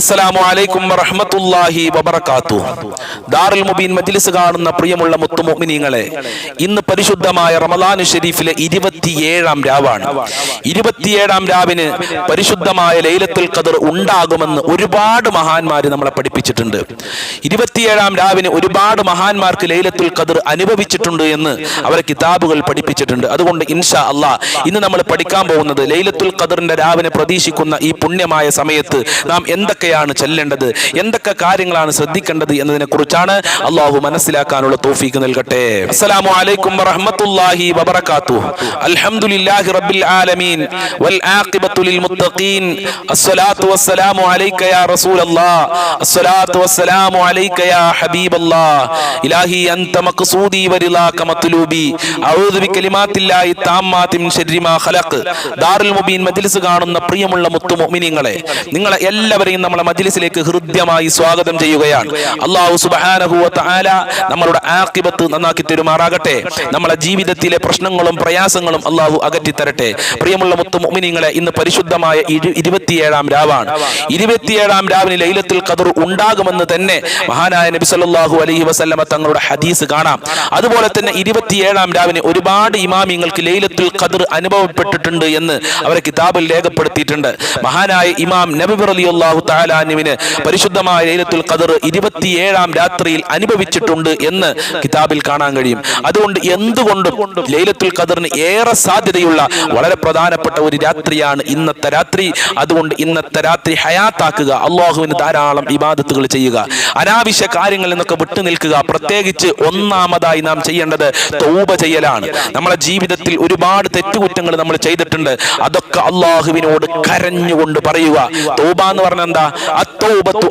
അസ്സലാമു അലൈക്കും വറഹ്മത്തുള്ളാഹി വബറകാത്തു. ദാറുൽ മുബീൻ മജ്ലിസ് കാണുന്ന പ്രിയമുള്ള മുത്തുമുഅ്മിനീങ്ങളെ ഇന്ന് പരിശുദ്ധമായ റമദാനു ഷരീഫിലെ ഇരുപത്തിയേഴാം രാവാണ്. ഇരുപത്തിയേഴാം രാവിന് പരിശുദ്ധമായ ലൈലത്തുൽ ഖദർ ഉണ്ടാകുമെന്ന് ഒരുപാട് മഹാന്മാർ നമ്മളെ പഠിപ്പിച്ചിട്ടുണ്ട്. ഇരുപത്തിയേഴാം രാവിന് ഒരുപാട് മഹാന്മാർക്ക് ലൈലത്തുൽ ഖദർ അനുഭവിച്ചിട്ടുണ്ട് എന്ന് അവരെ കിതാബുകൾ പഠിപ്പിച്ചിട്ടുണ്ട്. അതുകൊണ്ട് ഇൻഷാ അള്ളാ ഇന്ന് നമ്മൾ പഠിക്കാൻ പോകുന്നത് ലൈലത്തുൽ ഖദറിന്റെ രാവിനെ പ്രതീക്ഷിക്കുന്ന ഈ പുണ്യമായ സമയത്ത് നാം എന്തൊക്കെയാണ് ചെല്ലേണ്ടത്? എന്തൊക്കെ കാര്യങ്ങളാണ് ശ്രദ്ധിക്കേണ്ടത് എന്നതിനെ കുറിച്ചാണ് അള്ളാഹു മനസ്സിലാക്കാനുള്ള തോഫീക്ക് നൽകട്ടെ. അസ്സലാമു അലൈക്കും വറഹ്മത്തുള്ളാഹി വബറകാത്തു. അൽഹംദുലില്ലാഹി റബ്ബിൽ ആലമീൻ. വൽ ആഖിബത്തു ലിൽ മുത്തഖീൻ. അസ്സലാത്തു വസ്സലാമു അലൈക യാ റസൂലല്ലാഹ് അസ്സലാത്തു വസ്സലാമു അലൈക യാ ഹബീബല്ലാഹ് ഇലാഹി അൻത മഖ്സൂദി വരിളാക മത്ലൂബി. അഊദു ബികലിമാത്തില്ലാഹി താമ്മാതി മിൻ ശർരി മാ ഖലഖ്. ദാറുൽ മുബീൻ മജ്ലിസ് കാണുന്ന പ്രിയമുള്ള മുത്തു മുഅ്മിനീങ്ങളെ നിങ്ങളെ എല്ലാവരെയും നമ്മളെ മജ്ലിസിലേക്ക് ഹൃദ്യമായി സ്വാഗതം ചെയ്യുകയാണ്. അള്ളാഹു സുബ്ഹാനഹു വ തആല നമ്മളുടെ ആഖിബത്ത് നന്നാക്കി തരുമാറാകട്ടെ. നമ്മളെ ജീവിതത്തിലെ പ്രശ്നങ്ങളും പ്രയാസങ്ങളും അള്ളാഹു അകറ്റി തരട്ടെ പ്രിയമുള്ള മുത്തു മുമിനിങ്ങളെ ഇന്ന് പരിശുദ്ധമായ ഇരു- ഇരുപത്തിയേഴാം രാവാണ്. ഇരുപത്തിയേഴാം രാവിന് ലൈലത്തിൽ ഖദർ ഉണ്ടാകുമെന്ന് തന്നെ മഹാനായ നബി സല്ലാഹു അലഹി വസല്ലമ തങ്ങളുടെ ഹദീസ് കാണാം. അതുപോലെ തന്നെ ഇരുപത്തിയേഴാം രാവിന് ഒരുപാട് ഇമാമിങ്ങൾക്ക് ലൈലത്തിൽ ഖദർ അനുഭവപ്പെട്ടിട്ടുണ്ട് എന്ന് അവരെ കിതാബിൽ രേഖപ്പെടുത്തിയിട്ടുണ്ട്. മഹാനായ ഇമാം നബി റളിയല്ലാഹു തആല അൻഹുവിന് പരിശുദ്ധമായ ലൈലത്തുൽ ഖദർ ഇരുപത്തിയേഴാം രാത്രിയിൽ അനുഭവിച്ചിട്ടുണ്ട് എന്ന് കിതാബിൽ കാണാൻ കഴിയും. അതുകൊണ്ട് എന്തുകൊണ്ടും ലൈലത്തുൽ ഖദറിന് ഏറെ സാധ്യതയുള്ള വളരെ പ്രധാനപ്പെട്ട ഒരു രാത്രിയാണ് ഇന്നത്തെ രാത്രി. അതുകൊണ്ട് ഇന്നത്തെ രാത്രി ഹയാത്താക്കുക അള്ളാഹുവിന് ധാരാളം ഇബാദത്തുകൾ ചെയ്യുക അനാവശ്യ കാര്യങ്ങളിൽ നിന്നൊക്കെ വിട്ടു നിൽക്കുക. പ്രത്യേകിച്ച് ഒന്നാമതായി നാം ചെയ്യേണ്ടത് തൗബ ചെയ്യലാണ്. നമ്മളെ ജീവിതത്തിൽ ഒരുപാട് തെറ്റുകുറ്റങ്ങൾ നമ്മൾ ചെയ്തിട്ടുണ്ട്. അതൊക്കെ അള്ളാഹുവിനോട് കരഞ്ഞുകൊണ്ട് പറയുക. തൗബ എന്ന് പറഞ്ഞാൽ എന്താ?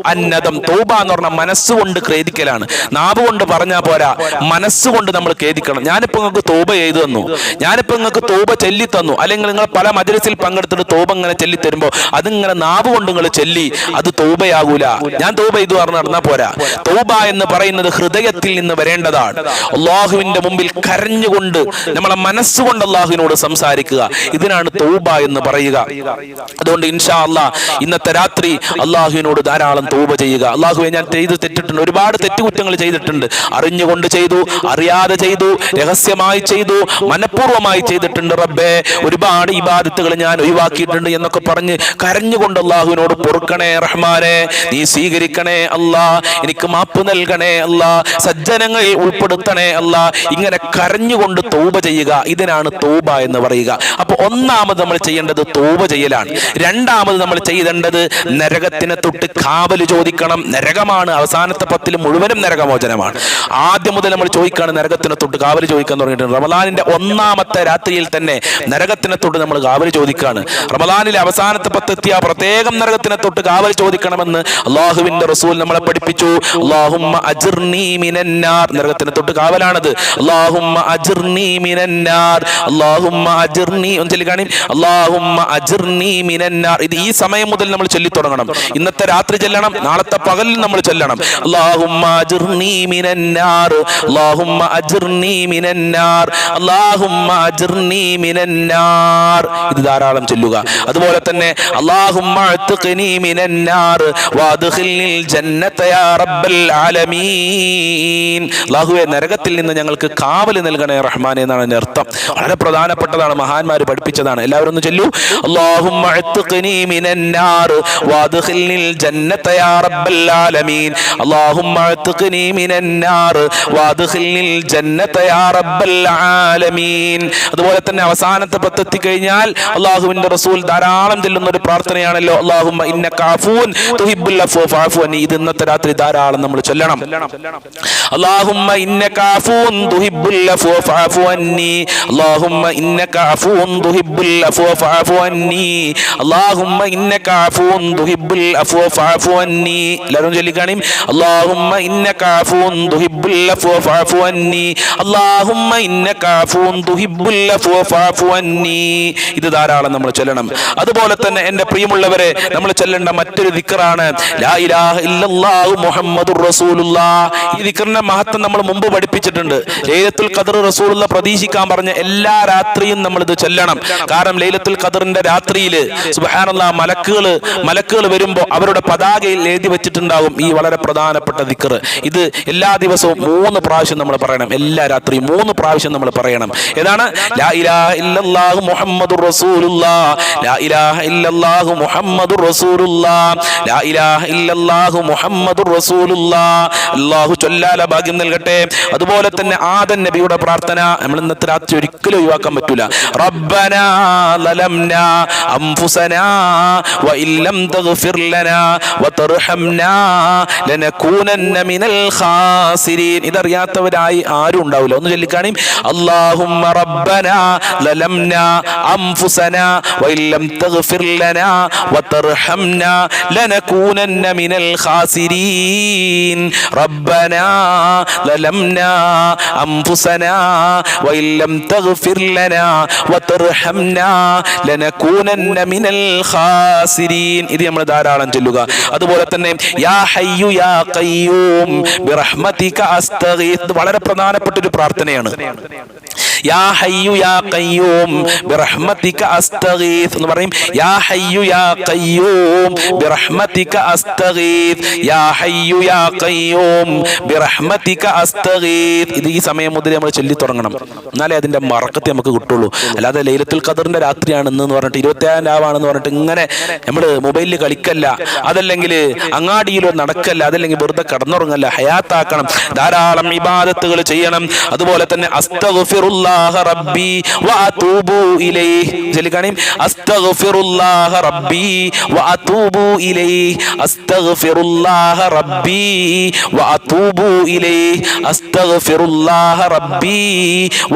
അന്നദം തൗബ എന്ന് പറഞ്ഞാൽ മനസ്സുകൊണ്ട് ഖേദിക്കലാണ്. നാവ് കൊണ്ട് പറഞ്ഞാൽ പോരാ മനസ്സുകൊണ്ട് നമ്മൾ ഖേദിക്കണം. ഞാനിപ്പോ നിങ്ങൾക്ക് തോപ ചെയ്തു തന്നു. ഞാനിപ്പോ നിങ്ങൾക്ക് തോപ ചൊല്ലി തന്നു. അല്ലെങ്കിൽ നിങ്ങൾ പല മദ്രസിൽ പങ്കെടുത്തിട്ട് തോപ ഇങ്ങനെ ചൊല്ലി തരുമ്പോൾ അതിങ്ങനെ നാവ് കൊണ്ട് നിങ്ങൾ ചൊല്ലി അത് തോപയാകൂല ഞാൻ തോപ ചെയ്തു പറഞ്ഞ് നടന്നാ പോരാ. തോബ എന്ന് പറയുന്നത് ഹൃദയത്തിൽ നിന്ന് വരേണ്ടതാണ്. അള്ളാഹുവിന്റെ മുമ്പിൽ കരഞ്ഞുകൊണ്ട് നമ്മളെ മനസ്സുകൊണ്ട് അള്ളാഹുവിനോട് സംസാരിക്കുക. ഇതിനാണ് തോബ എന്ന് പറയുക. അതുകൊണ്ട് ഇൻഷാ അള്ളാ ഇന്നത്തെ രാത്രി അള്ളാഹുവിനോട് ധാരാളം തൂപ ചെയ്യുക. അള്ളാഹുവെ ഞാൻ ചെയ്ത് തെറ്റിട്ടുണ്ട്. ഒരുപാട് തെറ്റുകുറ്റങ്ങൾ ചെയ്തിട്ടുണ്ട്. അറിഞ്ഞുകൊണ്ട് ചെയ്തു അറിയാതെ ചെയ്തു രഹസ്യമായി ചെയ്തു മനഃപൂർവമായി ചെയ്തിട്ടുണ്ട് റബ്ബേ. ഒരുപാട് ഇബാദത്തുകൾ ഞാൻ ഒഴിവാക്കിയിട്ടുണ്ട് എന്നൊക്കെ പറഞ്ഞ് കരഞ്ഞുകൊണ്ട് അള്ളാഹുവിനോട് പൊറുക്കണേ റഹ്മാനെ. നീ സ്വീകരിക്കണേ അല്ലാ. എനിക്ക് മാപ്പ് നൽകണേ അല്ലാ. സജ്ജനങ്ങളിൽ ഉൾപ്പെടുത്തണേ അല്ലാ. ഇങ്ങനെ കരഞ്ഞുകൊണ്ട് തൗബ ചെയ്യുക ഇതിനാണ് തൗബ എന്ന് പറയുക. അപ്പൊ ഒന്നാമത് നമ്മൾ ചെയ്യേണ്ടത് തൗബ ചെയ്യലാണ്. രണ്ടാമത് നമ്മൾ ചെയ്യേണ്ടത് നരകത്തിനെ തൊട്ട് കാവൽ ചോദിക്കണം. നരകമാണ്. അവസാനത്തെ പത്തിൽ മുഴുവനും നരകമോചനമാണ്. ആദ്യം മുതൽ നമ്മൾ ചോദിക്കുകയാണ് നരകത്തിനെ തൊട്ട് കാവൽ ചോദിക്കാൻ തുടങ്ങിയിട്ടുണ്ട് റമദാനിന്റെ ഒന്നാമത്തെ രാത്രിയിൽ തന്നെ നരകത്തിനെ തൊട്ട് നമ്മൾ കാവൽ ചോദിക്കുകയാണ് റമദാനിലെ അവസാനത്തെ പത്തെത്തിയ പ്രത്യേകം നരകത്തിനെ തൊട്ട് കാവൽ ചോദിക്കണമെന്ന് അള്ളാഹുവിന്റെ റസൂൽ നമ്മളെ പഠിപ്പിച്ചു. മിനന്നാർ. നരകത്തിനെ തൊട്ട് കാവലാണത്. മിനന്നാർ. മിനന്നാർ. ഇത് ഈ സമയം മുതൽ നമ്മൾ ചൊല്ലി തുടങ്ങണം ഇന്നത്തെ രാത്രി ചെല്ലണം നാളത്തെ പകലിൽ നമ്മൾ ചെല്ലണം. അള്ളാഹുമ്മ മിനന്നാർ അള്ളാഹുമ്മ മിനന്നാർ അള്ളാഹുമ്മ മിനന്നാർ ഇത് ധാരാളം ചൊല്ലുക. അതുപോലെ തന്നെ അള്ളാഹുമ്മ മിനന്നാർ ജന്നത യാ റബ്ബൽ ആലമീൻ. നരകത്തിൽ നിന്ന് ഞങ്ങൾക്ക് കാവൽ നൽകണേ റഹ്മാനെ എന്നാണ് എന്റെ അർത്ഥം. വളരെ പ്രധാനപ്പെട്ടതാണ് മഹാന്മാർ പഠിപ്പിച്ചതാണ്. എല്ലാവരും ഒന്ന് ചൊല്ലൂ. അഅ്തിഖ്നി മിനന്നാർ വഅദ്ഖിൽനിൽ ജന്നത യാ റബ്ബൽ ആലമീൻ അല്ലാഹുമ്മ അഅ്തിഖ്നി മിനന്നാർ വഅദ്ഖിൽനിൽ ജന്നത യാ റബ്ബൽ ആലമീൻ അതുപോലെ തന്നെ അവസാനത്തെ പത്തെത്തി കഴിഞ്ഞാൽ അള്ളാഹുവിന്റെ റസൂൽ ധാരാളം ചെല്ലുന്ന ഒരു പ്രാർത്ഥനയാണല്ലോ. അള്ളാഹുമ്മ ഇന്നക അഫൂൻ തുഹിബ്ബുൽ അഫൂ ഫഅഫു അനി ഇത് ഇന്നത്തെ രാത്രി ധാരാളം നമ്മൾ ചൊല്ലണം. അള്ളാഹുമ്മ ഇന്നക അഫൂൻ തുഹിബ്ബുൽ അഫൂ ഫഅഫു അന്നി. അള്ളാഹുമ്മ ഇന്നക അഫൂൻ തുഹിബ്ബുൽ അഫൂ ഫഅഫു അന്നി. അള്ളാഹുമ്മ ഇന്നക അഫൂൻ തുഹിബ്ബുൽ ഇത് ധാരാളം നമ്മൾ ചൊല്ലണം. അതുപോലെ തന്നെ എന്റെ പ്രിയമുള്ളവരെ നമ്മൾ ചൊല്ലേണ്ട മറ്റൊരു ദിക്കറാണ് ലാ ഇലാഹ ഇല്ലല്ലാഹു ഈ ദിക്റിന്റെ മഹത്വം നമ്മൾ മുമ്പ് പഠിപ്പിച്ചിട്ടുണ്ട്. ലൈലത്തുൽ ഖദർ റസൂലുള്ള പ്രതീക്ഷിക്കാൻ പറഞ്ഞ എല്ലാ രാത്രിയും നമ്മൾ ഇത് ചൊല്ലണം. കാരണം ലൈലത്തുൽ ഖദറിന്റെ രാത്രിയിൽ മലക്കുകൾ മലക്കുകൾ വരുമ്പോൾ വരുമ്പോൾ അവരുടെ പതാകയിൽ എഴുതി വെച്ചിട്ടുണ്ടാകും ഈ വളരെ പ്രധാനപ്പെട്ട ദിക്കർ ഇത് എല്ലാ ദിവസവും മൂന്ന് പ്രാവശ്യം നമ്മൾ പറയണം. എല്ലാ രാത്രിയും മൂന്ന് പ്രാവശ്യം നമ്മൾ പറയണം. ഏതാണ്? റസൂലുള്ളാഹ് അല്ലാഹു ചൊല്ലാല ഭാഗ്യം നൽകട്ടെ. അതുപോലെ തന്നെ ആദൻ നബിയുടെ പ്രാർത്ഥന നമ്മൾ ഇന്നത്തെ രാത്രി ഒരിക്കലും ഒഴിവാക്കാൻ പറ്റൂല. റബ്ബന ലലംന അംഫുസന വ ഇല്ലം തഗ്ഫിർ ഇതറിയാത്തവരായി ആരും ഉണ്ടാവില്ല. ഒന്ന് ചൊല്ലിക്കാണി. ഖാസിരീൻ. ഇത് നമ്മൾ ധാരാളം ചൊല്ലുക. അതുപോലെ തന്നെ യാ ഹയ്യു യാ ബിറഹ്മതിക വളരെ പ്രധാനപ്പെട്ട ഒരു പ്രാർത്ഥനയാണ്. യാ ഹയ്യു യാ ബിറഹ്മതിക എന്ന് പറയും. യാ ഹയ്യു യാ ബിറഹ്മതിക യാ ഹയ്യു യാ ബിറഹ്മതിക ഇത് ഈ സമയം മുതൽ നമ്മൾ ചൊല്ലി തുടങ്ങണം. എന്നാലേ അതിന്റെ മറക്കത്തെ നമുക്ക് കിട്ടുള്ളൂ. അല്ലാതെ ലൈലത്തുൽ രാത്രിയാണ് എന്ന് പറഞ്ഞിട്ട് ഏഴാം രാവാണെന്ന് പറഞ്ഞിട്ട് ഇങ്ങനെ നമ്മൾ മൊബൈലിൽ കളിക്കല്ല. അതല്ലെങ്കിൽ അങ്ങാടിയിലോ നടക്കല്ല. അതല്ലെങ്കിൽ വെറുതെ കടന്നുറങ്ങല്ല. ഹയാത്താക്കണം. ധാരാളം ഇബാദത്തുകൾ ചെയ്യണം. അതുപോലെ തന്നെ അസ്തഗ്ഫിറുല്ലാഹ റബ്ബി വഅതൂബു ഇലൈഹി. ചൊല്ലിക്കാണി അസ്തഗ്ഫിറുല്ലാഹ റബ്ബി വഅതൂബു ഇലൈഹി. അസ്തഗ്ഫിറുല്ലാഹ റബ്ബി വഅതൂബു ഇലൈഹി. അസ്തഗ്ഫിറുല്ലാഹ റബ്ബി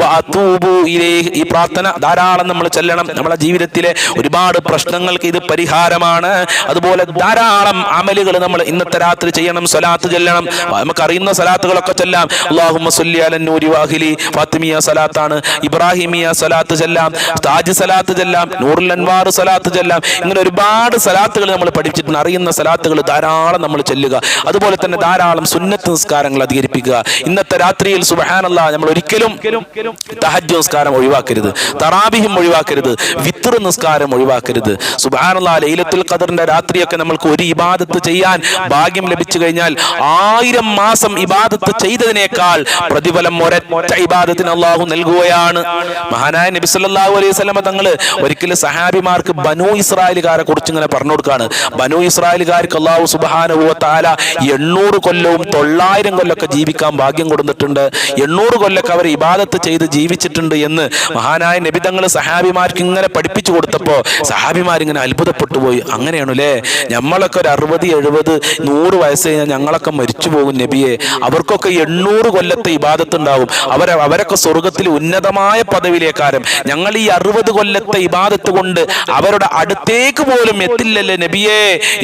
വഅതൂബു ഇലൈഹി. ഈ പ്രാർത്ഥന ധാരാളം നമ്മൾ ചെല്ലണം. നമ്മുടെ ജീവിതത്തിലെ ഒരുപാട് പ്രശ്നങ്ങൾക്ക് ഇത് പരിഹാരമാണ്. അതുപോലെ ധാരാളം അമലുകൾ നമ്മൾ ഇന്നത്തെ രാത്രി ചെയ്യണം. സ്വലാത്ത് ചെല്ലണം. നമുക്ക് അറിയുന്ന സ്വലാത്തുകളൊക്കെ ചെല്ലാം. അള്ളാഹുമ്മ സുല്ലി അലന്നൂരി വാഹിലി. ഫാത്തിമിയ സ്വലാത്താണ് ഇബ്രാഹിമിയ സലാത്ത് ചെല്ലാം താജ് സലാത്ത് ചെല്ലാം നൂറുൽ സ്വലാത്ത് ചെല്ലാം. ഇങ്ങനെ ഒരുപാട് സലാത്തുകൾ നമ്മൾ പഠിച്ചിട്ടുണ്ട്. അറിയുന്ന സലാത്തുകൾ ധാരാളം നമ്മൾ ചെല്ലുക. അതുപോലെ തന്നെ ധാരാളം സുന്നത്ത് നിസ്കാരങ്ങൾ അധികരിപ്പിക്കുക. ഇന്നത്തെ രാത്രിയിൽ സുബഹാനല്ല നമ്മൾ ഒരിക്കലും തഹജ് നിസ്കാരം ഒഴിവാക്കരുത്. തറാബിഹിം ഒഴിവാക്കരുത്. വിത്തർ നിസ്കാരം ഒഴിവാക്കരുത്. സുബഹാനല്ല ലൈലത്തുൽ ഖദറിന്റെ രാത്രിയൊക്കെ നമ്മൾക്ക് ഒരു ഇബാദത്ത് ചെയ്യാൻ ഭാഗ്യം ലഭിച്ചു കഴിഞ്ഞാൽ ആയിരം മാസം ഇബാദത്ത് ചെയ്തതിനേക്കാൾ പ്രതിഫലം ഒരൊറ്റ ഇബാദത്തിന് അള്ളാഹു നൽകുകയാണ് മഹാനായ നബി സല്ലല്ലാഹു അലൈഹി വസല്ലമ തങ്ങൾ ഒരിക്കലും സഹാബിമാർക്ക് ബനു ഇസ്രായേലുകാരെ കുറിച്ച് ഇങ്ങനെ പറഞ്ഞു കൊടുക്കാണ് ബനു ഇസ്രായേലുകാർക്ക് അള്ളാഹു വ തആല എണ്ണൂറ് കൊല്ലവും തൊള്ളായിരം കൊല്ലമൊക്കെ ജീവിക്കാൻ ഭാഗ്യം കൊടുത്തിട്ടുണ്ട്. എണ്ണൂറ് കൊല്ലൊക്കെ അവർ ഇബാദത്ത് ചെയ്ത് ജീവിച്ചിട്ടുണ്ട് എന്ന് മഹാനായ നബി തങ്ങൾ സഹാബിമാർക്ക് ഇങ്ങനെ പഠിപ്പിച്ചു കൊടുത്തപ്പോൾ സഹാബിമാരിങ്ങനെ അത്ഭുതപ്പെട്ടു പോയി. അങ്ങനെയാണല്ലേ? നമ്മളൊക്കെ ഒരു അറുപത് എഴുപത് നൂറ് വയസ്സ് കഴിഞ്ഞാൽ ഞങ്ങളൊക്കെ മരിച്ചു പോകും നബിയെ. അവർക്കൊക്കെ എണ്ണൂറ് കൊല്ലത്തെ ഇബാദത്ത് ഉണ്ടാവും. അവരെ അവരൊക്കെ സ്വർഗത്തിൽ ഉന്നതമായ പദവിയിലേക്കാരും. ഞങ്ങൾ ഈ അറുപത് കൊല്ലത്തെ ഇബാദത്ത് കൊണ്ട് അവരുടെ അടുത്തേക്ക് പോലും എത്തില്ലല്ലേ നബിയേ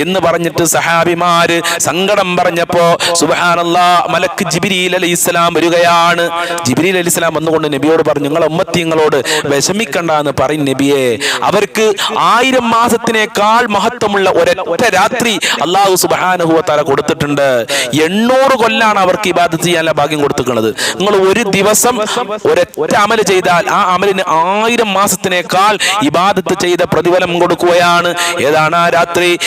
എന്ന് പറഞ്ഞിട്ട് സഹാബിമാര് സങ്കടം പറഞ്ഞപ്പോ സുബഹാനല്ലാ മലക്ക് ജിബിരിൽ അലി ഇസ്ലാം വരികയാണ്. ജിബിരിൽ അലി ഇസ്ലാം വന്നുകൊണ്ട് നബിയോട് പറഞ്ഞു നിങ്ങൾ ഉമ്മത്തിങ്ങളോട് വിഷമിക്കണ്ട എന്ന് പറയും നബിയെ. അവർക്ക് ആയിരം മാസത്തിനേക്കാൾ മഹത്വമുള്ള ഒരൊറ്റ രാത്രി അള്ളാഹു സുബാനുഹുവത്താല കൊടുത്തിട്ടുണ്ട്. എണ്ണൂറ് കൊല്ലാണ് അവർക്ക് ഇബാദത്ത് ചെയ്യാനുള്ള ഭാഗ്യം കൊടുത്തിട്ടുള്ളത്. നിങ്ങൾ ഒരു ദിവസം ഒരൊറ്റ അമൽ ചെയ്താൽ ആ അമലിന് ആയിരം മാസത്തിനേക്കാൾ ഇബാദത്ത് ചെയ്ത പ്രതിഫലം കൊടുക്കുകയാണ്. ഏതാണ് ആ രാത്രി?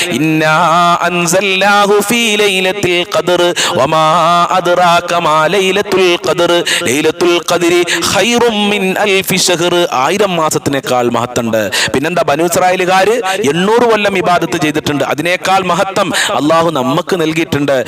ആയിരം മാസത്തിനേക്കാൾ മഹത്തുണ്ട്. പിന്നെന്താ ബനു ഇസ്രായേലുകാര് എണ്ണൂറ് കൊല്ലം ഇബാദത്ത് ചെയ്തിട്ടുണ്ട്. അതിനേക്കാൾ മഹത്വം അള്ളാഹു നമുക്ക് നൽകിയിട്ടുണ്ട്.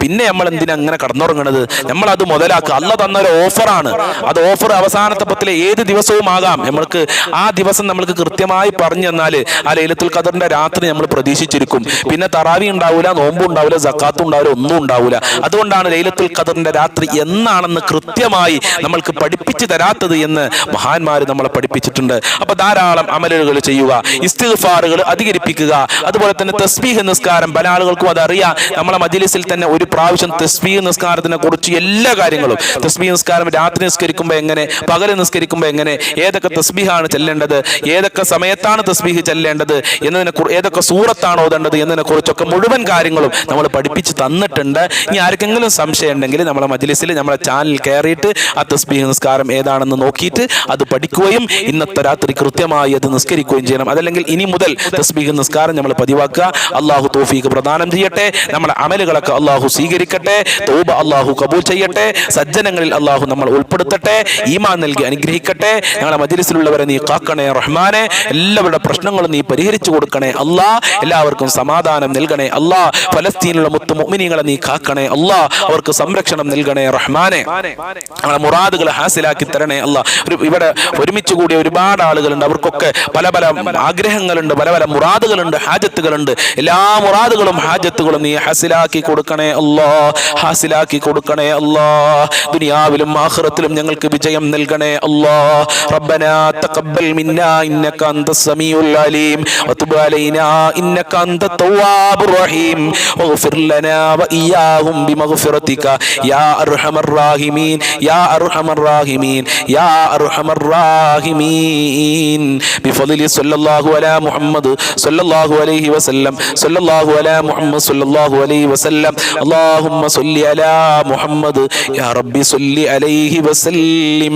പിന്നെ നമ്മൾ എന്തിനാ അങ്ങനെ കടന്നുറങ്ങണത്? നമ്മൾ അത് മുതലാക്കുക. അല്ല തന്ന ഒരു ഓഫറാണ്. അത് ഓഫർ അവസാനത്തെ പത്തിലെ ഏത് ദിവസവും ആകാം നമ്മൾക്ക് ആ ദിവസം നമ്മൾക്ക് കൃത്യമായി പറഞ്ഞു തന്നാൽ ആ ലൈലത്തുൽ ഖദറിന്റെ രാത്രി നമ്മൾ പ്രതീക്ഷിച്ചിരിക്കും. പിന്നെ തറാവി ഉണ്ടാവില്ല നോമ്പും ഉണ്ടാവില്ല സക്കാത്തും ഉണ്ടാവില്ല ഒന്നും ഉണ്ടാവില്ല അതുകൊണ്ടാണ് ലൈലത്തുൽ ഖദറിന്റെ രാത്രി എന്നാണെന്ന് കൃത്യമായി നമ്മൾക്ക് പഠിപ്പിച്ചു തരാത്തത് എന്ന് മഹാന്മാർ നമ്മളെ പഠിപ്പിച്ചിട്ടുണ്ട്. അപ്പൊ ധാരാളം അമലുകൾ ചെയ്യുക ഇസ്തിഫാറുകൾ അധികരിപ്പിക്കുക അതുപോലെ തന്നെ തസ്ബീഹ് നിസ്കാരം. പല ആളുകൾക്കും അതറിയാം നമ്മളെ മജിലിസിൽ തന്നെ ഒരു പ്രാവശ്യം തസ്ബീഹ് നിസ്കാരത്തിനെ കുറിച്ച് എല്ലാ കാര്യങ്ങളും. തസ്ബീഹ് നിസ്കാരം രാത്രി നിസ്കരിക്കുമ്പോൾ എങ്ങനെ പകൽ നിസ്കരിക്കുമ്പോൾ എങ്ങനെ ഏതൊക്കെ തസ്ബീഹാണ് ചെല്ലേണ്ടത്? ഏതൊക്കെ സമയത്താണ് തസ്ബീഹ് ചെല്ലേണ്ടത്? എന്നതിനെ ഏതൊക്കെ സൂറത്താണ് ഓതേണ്ടത്? എന്നതിനെ കുറിച്ചൊക്കെ മുഴുവൻ കാര്യങ്ങളും നമ്മൾ പഠിപ്പിച്ച് തന്നിട്ടുണ്ട്. ഇനി ആർക്കെങ്കിലും സംശയം ഉണ്ടെങ്കിൽ നമ്മളെ മജ്ലിസിൽ നമ്മളെ ചാനൽ കയറിയിട്ട് ആ തസ്ബീഹ് നിസ്കാരം ഏതാണെന്ന് നോക്കിയിട്ട് അത് പഠിക്കുകയും ഇന്നത്തെ രാത്രി കൃത്യമായി അത് നിസ്കരിക്കുകയും ചെയ്യണം. അതല്ലെങ്കിൽ ഇനി മുതൽ തസ്ബീഹ് നിസ്കാരം നമ്മൾ പതിവാക്കുക. അള്ളാഹു തോഫീക്ക് പ്രദാനം ചെയ്യട്ടെ. നമ്മുടെ അമലുകളൊക്കെ അള്ളാഹു സ്വീകരിക്കട്ടെ. തോബ അള്ളാഹു കബൂൽ ചെയ്യട്ടെ. സജ്ജനങ്ങളിൽ അള്ളാഹു നമ്മൾ ഉൾപ്പെടുത്തട്ടെ. നൽകി അനുഗ്രഹിക്കട്ടെ. ഞങ്ങളുടെ മജിലിസിലുള്ളവരെ നീ കാക്കണേ റഹ്മാനെ. എല്ലാവരുടെ പ്രശ്നങ്ങളും നീ പരിഹരിച്ചു കൊടുക്കണേ അല്ലാ എല്ലാവർക്കും സമാധാനം നൽകണേ അല്ലാ ഫലസ്തീനിലുള്ള മുത്തു മുഅ്മിനീങ്ങളെ നീ കാക്കണേ അല്ലാ അവർക്ക് സംരക്ഷണം നൽകണേ റഹ്മാനെ. ഞങ്ങളുടെ മുറാദുകൾ ഹാസിലാക്കി തരണേ അല്ല ഇവിടെ ഒരുമിച്ച് കൂടിയ ഒരുപാട് ആളുകളുണ്ട്. അവർക്കൊക്കെ പല പല ആഗ്രഹങ്ങളുണ്ട് പല പല മുറാദുകളുണ്ട് ഹാജത്തുകളുണ്ട്. എല്ലാ മുറാദുകളും ഹാജത്തുകളും നീ ഹാസിലാക്കി കൊടുക്കണേ അല്ലാ ഹാസിലാക്കി കൊടുക്കണേ അല്ലാ ദുനിയാവിലും ആഹ്റത്തിലും ഞങ്ങൾക്ക് വിജയം നൽകണേ അല്ലാ ربنا تقبل منا انك انت السميع العليم وتب علينا انك انت التواب الرحيم واغفر لنا واياهم بمغفرتك يا ارحم الراحمين يا ارحم الراحمين يا ارحم الراحمين بفضل صلى الله على محمد صلى الله عليه وسلم صلى الله على محمد صلى الله عليه وسلم اللهم صل على محمد يا ربي صل عليه وسلم